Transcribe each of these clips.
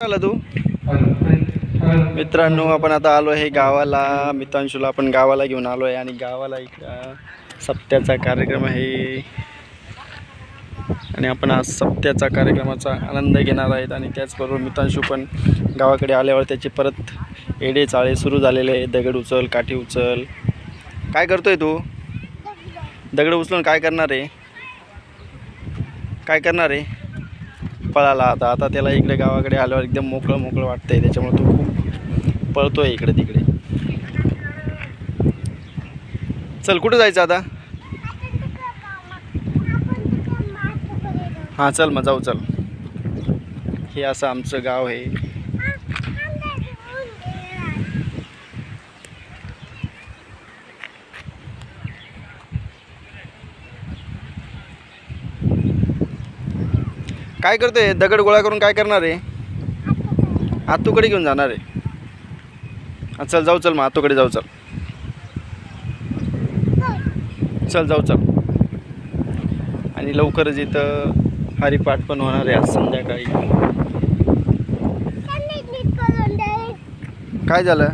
आला तू? मित्रांनो आपण आता आलो आहे गावाला. मित्रांशूला आपण गावाला घेऊन आलो आहे आणि गावाला इकडं सप्त्याचा कार्यक्रम आहे. आणि आपण आज सप्त्याचा कार्यक्रमाचा आनंद घेणार आहेत आणि त्याचबरोबर मित्रांशू पण गावाकडे आल्यावर त्याचे परत एडे चाळे सुरू झालेले आहे दगड उचल काठी उचल. काय करतोय तू? दगड उचलून काय करणार आहे? काय करणार आहे? पळाला आता आता त्याला इकडे गावाकडे आल्यावर एकदम मोकळं मोकळं वाटतंय. त्याच्यामुळे तो खूप पळतोय इकडे तिकडे. चल कुठं जायचं आता? हां चल मग जाऊ चल. हे असं आमचं गाव आहे. काय करतोय? दगड गोळा करून काय करणार आहे? आतूकडे घेऊन जाणार आहे. चल जाऊ चल मग आतूकडे जाऊ चल. चल जाऊ चल. आणि लवकरच इथं हरिपाठ पण होणार आहे आज संध्याकाळी. काय झालं?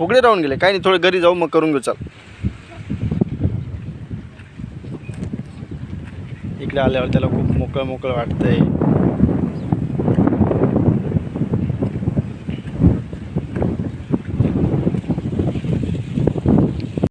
उघडे राहून गेले. काय नाही थोडं घरी जाऊ मग करून घेऊ चल. इकडे आल्यावर त्याला खूप मोकळं मोकळं वाटतंय.